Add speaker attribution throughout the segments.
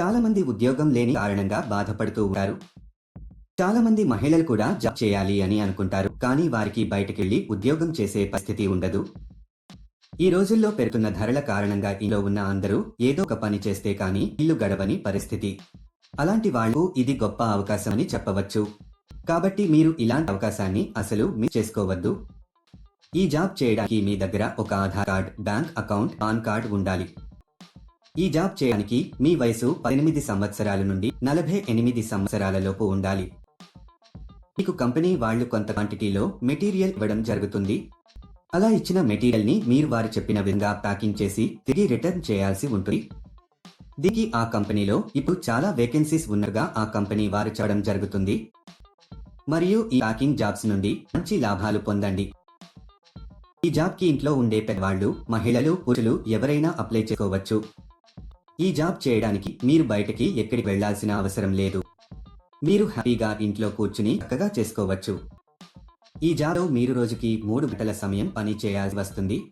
Speaker 1: చాలా మంది ఉద్యోగం లేని కారణంగా బాధపడుతూ ఉంటారు. చాలా మంది మహిళలు కూడా జాబ్ చేయాలి అని అనుకుంటారు. కానీ వారికి బయటకెళ్ళి ఉద్యోగం చేసే పరిస్థితి ఉండదు. ఈ రోజుల్లో పెరుగుతున్న ధరల కారణంగా ఇంట్లో ఉన్న అందరూ ఏదో ఒక పని చేస్తే కానీ ఇల్లు గడవని పరిస్థితి. అలాంటి వాళ్ళకు ఇది గొప్ప అవకాశం అని చెప్పవచ్చు. కాబట్టి మీరు ఇలాంటి అవకాశాన్ని అసలు మిస్ చేసుకోవద్దు. ఈ జాబ్ చేయడానికి మీ దగ్గర ఒక Aadhaar card bank account PAN card ఉండాలి. ఈ జాబ్ చేయడానికి మీ వయసు పద్దెనిమిది సంవత్సరాల నుండి నలభై ఎనిమిది సంవత్సరాలలోపు ఉండాలి. మీకు కంపెనీ వాళ్ళు కొంత క్వాంటిటీలో మెటీరియల్ ఇవ్వడం జరుగుతుంది. అలా ఇచ్చిన మెటీరియల్ని మీరు వారు చెప్పిన విధంగా ప్యాకింగ్ చేసి తిరిగి రిటర్న్ చేయాల్సి ఉంటుంది. దీనికి ఆ కంపెనీలో ఇప్పుడు చాలా వేకెన్సీస్ ఉన్నగా ఆ కంపెనీ వారు చెప్పడం జరుగుతుంది. మరియు ఈ ప్యాకింగ్ జాబ్స్ నుండి మంచి లాభాలు పొందండి. ఈ జాబ్కి ఇంట్లో ఉండే పెద్దవాళ్ళు మహిళలు పురుషులు ఎవరైనా అప్లై చేసుకోవచ్చు. ఈ జాబ్ చేయడానికి మీరు బయటకి ఎక్కడికి వెళ్ళాల్సిన అవసరం లేదు. మీరు హ్యాపీగా ఇంట్లో కూర్చుని చక్కగా చేసుకోవచ్చు. ఈ జాబ్లో మీరు రోజుకి మూడు గంటల సమయం పని చేయాల్సి వస్తుంది.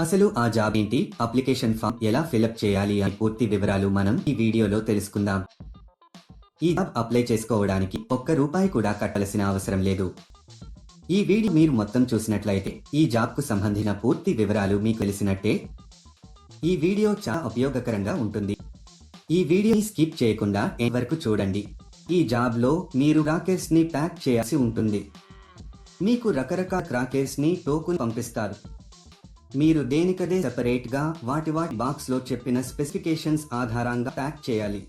Speaker 1: అసలు ఆ జాబ్ ఏంటి? అప్లికేషన్ ఫామ్ ఎలా ఫిలప్ చేయాలి? అని పూర్తి వివరాలు మనం ఈ వీడియోలో తెలుసుకుందాం. ఈ జాబ్ అప్లై చేసుకోవడానికి ఒక్క రూపాయి కూడా కట్టాల్సిన అవసరం లేదు. ఈ వీడియో మీరు మొత్తం చూసినట్లయితే ఈ జాబ్కు సంబంధించిన పూర్తి వివరాలు మీకు తెలిసినట్టే. ఈ వీడియో చాలా ఉపయోగకరంగా ఉంటుంది. ఈ వీడియోని స్కిప్ చేయకుండా ఎండ్ వరకు చూడండి. ఈ జాబ్లో మీరు రాకేస్ని ప్యాక్ చేయాల్సి ఉంటుంది. మీకు రకరకాల క్రాకెట్స్ని పంపిస్తారు. మీరు దేనికదే సెపరేట్గా వాటి వాటి బాక్స్లో చెప్పిన స్పెసిఫికేషన్స్ ఆధారంగా ప్యాక్ చేయాలి.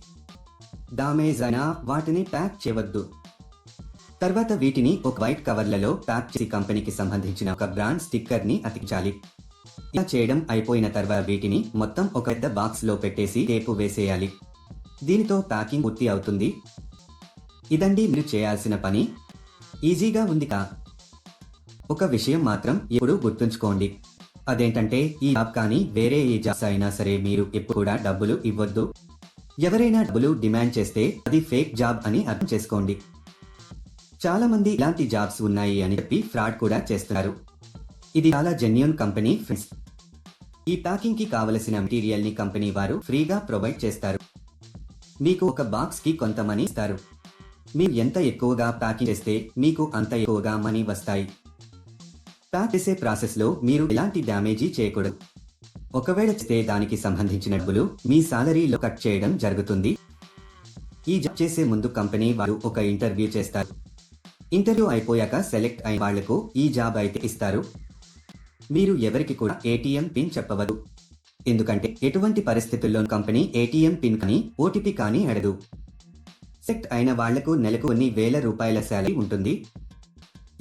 Speaker 1: డామేజ్ అయినా వాటిని ప్యాక్ చేయవద్దు. తర్వాత వీటిని ఒక వైట్ కవర్లలో ప్యాక్ చేసి కంపెనీకి సంబంధించిన ఒక బ్రాండ్ స్టిక్కర్ని అతికించాలి. ఇలా చేయడం అయిపోయిన తర్వాత వీటిని మొత్తం ఒక పెద్ద బాక్స్లో పెట్టేసి టేపు వేసేయాలి. దీనితో ప్యాకింగ్ పూర్తి అవుతుంది. ఇదండి మీరు చేయాల్సిన పని. ఈజీగా ఉంది కా? ఒక విషయం మాత్రం ఎప్పుడు గుర్తుంచుకోండి. అదేంటంటే ఈ జాబ్ కానీ వేరే ఏ జాబ్స్ అయినా సరే మీరు ఎప్పుడు కూడా డబ్బులు ఇవ్వద్దు. ఎవరైనా డబ్బులు డిమాండ్ చేస్తే అది ఫేక్ జాబ్ అని అర్థం చేసుకోండి. చాలా మంది ఇలాంటి జాబ్స్ ఉన్నాయి అని చెప్పి ఫ్రాడ్ కూడా చేస్తున్నారు. ఇది చాలా జెన్యున్ కంపెనీ ఫ్రెండ్స్ ఈ ప్యాకింగ్కి కావలసిన మెటీరియల్ని కంపెనీ వారు ఫ్రీగా ప్రొవైడ్ చేస్తారు. మీకు ఒక బాక్స్కి కొంత మనీ ఇస్తారు. మీరు ఎంత ఎక్కువగా ప్యాకింగ్ చేస్తే మీకు అంత ఎక్కువగా మనీ వస్తాయి. ప్యాక్ చేసే ప్రాసెస్లో మీరు ఎలాంటి డ్యామేజీ చేయకూడదు. ఒకవేళ చేస్తే దానికి సంబంధించిన డబ్బులు మీ సాలరీలో కట్ చేయడం జరుగుతుంది. ఈ జాబ్ చేసే ముందు కంపెనీ వారు ఒక ఇంటర్వ్యూ చేస్తారు. ఇంటర్వ్యూ అయిపోయాక సెలెక్ట్ అయిన వాళ్ళకు ఈ జాబ్ అయితే ఇస్తారు. మీరు ఎవరికి కూడా ఏటీఎం పిన్ చెప్పవద్దు. ఎందుకంటే ఎటువంటి పరిస్థితుల్లో కంపెనీ ఏటీఎం పిన్ కానీ ఓటీపీ కానీ అడదు సెట్ అయిన వాళ్ళకు నెలకు కొన్ని వేల రూపాయల శాలరీ ఉంటుంది.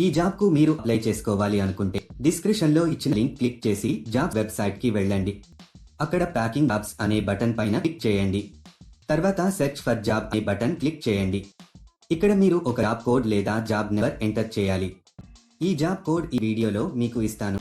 Speaker 1: ఈ జాబ్కు మీరు అప్లై చేసుకోవాలి అనుకుంటే డిస్క్రిప్షన్లో ఇచ్చిన లింక్ క్లిక్ చేసి జాబ్ వెబ్సైట్కి వెళ్ళండి. అక్కడ ప్యాకింగ్ జాబ్స్ అనే బటన్ పైన క్లిక్ చేయండి. తర్వాత సెర్చ్ ఫర్ జాబ్ అనే బటన్ క్లిక్ చేయండి. ఇక్కడ మీరు ఒక జాబ్ కోడ్ లేదా జాబ్ నెంబర్ ఎంటర్ చేయాలి. ఈ జాబ్ కోడ్ ఈ వీడియోలో మీకు ఇస్తాను.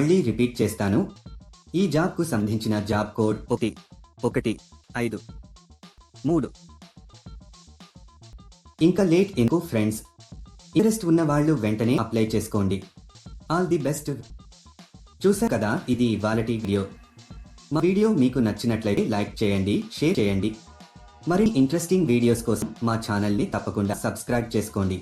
Speaker 1: మళ్ళీ రిపీట్ చేస్తాను. ఈ జాబ్కు సంబంధించిన జాబ్ కోడ్ ఒకటి ఒకటి ఐదు మూడు. ఇంకా లేట్ ఎందుకు ఫ్రెండ్స్? ఇంట్రెస్ట్ ఉన్న వాళ్ళు వెంటనే అప్లై చేసుకోండి. All the best. చూసా కదా ఇది ఇవాళటి వీడియో. మా వీడియో మీకు నచ్చినట్లయితే లైక్ చేయండి షేర్ చేయండి. మరి ఇంట్రెస్టింగ్ వీడియోస్ కోసం మా ఛానల్ని తప్పకుండా సబ్స్క్రైబ్ చేసుకోండి.